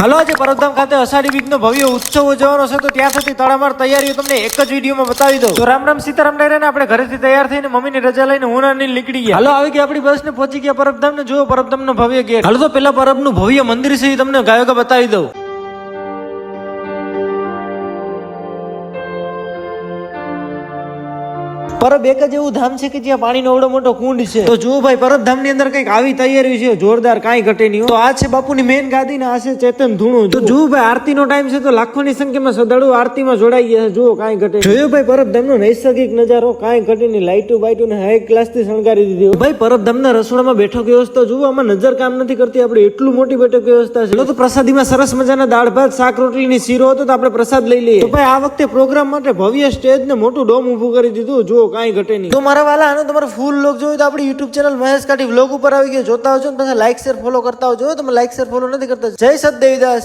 હાલો આજે પરબધામ ખાતે અષાઢી બીજનો ભવ્ય ઉત્સવ ઉજવવાનો છે. તો ત્યાં સુધી તડામાર તૈયારીઓ તમને એક જ વિડીયોમાં બતાવી દઉં. તો રામ રામ સીતારામ ડાયરાને આપણે ઘરેથી તૈયાર થઈને મમ્મીની રજા લઈને હું નાની નીકળી ગયા. હાલો આવી ગઈ આપણી બસ ને પહોંચી ગયા પરબધામ ને જુઓ પરબધામ નો ભવ્ય ગેટ. હાલો તો પેલા પરબનું ભવ્ય મંદિર છે એ તમને ગાયો બતાવી દઉં. પરબ એક જ એવું ધામ છે કે જ્યાં પાણીનો એવડો મોટો કુંડ છે. તો જુઓ ભાઈ, પરબ ધામની અંદર કંઈક આવી તૈયારી છે. જોરદાર કાંઈ ઘટે નહીં. તો આ છે બાપુની મેન ગાદી ને આ છે ચેતન ધૂણું. તો જુઓ ભાઈ આરતી નો ટાઈમ છે તો લાખોની સંખ્યામાં શ્રદ્ધાળુ આરતીમાં જોડાઈ ગયા જુઓ કાંઈ ઘટે. જોયું ભાઈ, પરબ ધામ નો નૈસર્ગિક નજારો કાંઈ ઘટે નહીં. લાઈટો બાઈટો ને હાઈ ક્લાસથી શણગારી દીધી ભાઈ, પરબ ધામ ના રસોડામાં બેઠક વ્યવસ્થા જુઓ. આમાં નજર કામ નથી કરતી. આપણે એટલું મોટી બેઠક વ્યવસ્થા છે. તો પ્રસાદીમાં સરસ મજાના દાળ ભાત, શાક રોટલી ની શીરો હતો તો આપણે પ્રસાદ લઈ લઈએ. તો ભાઈ, આ વખતે પ્રોગ્રામ માટે ભવ્ય સ્ટેજ ને મોટું ડોમ ઊભું કરી દીધું. જુઓ કાંઈ ઘટે નહીં. તો મારા વાલા આનો તમારે ફૂલ લોક જોયું તો આપણી YouTube channel Mahesh Kathi vlog ઉપર આવી ગયો. જોતા આવજો ને પાછા લાઈક શેર ફોલો કરતા આવજો. તમે લાઈક શેર ફોલો નથી કરતા. જય સત દેવીદાસ.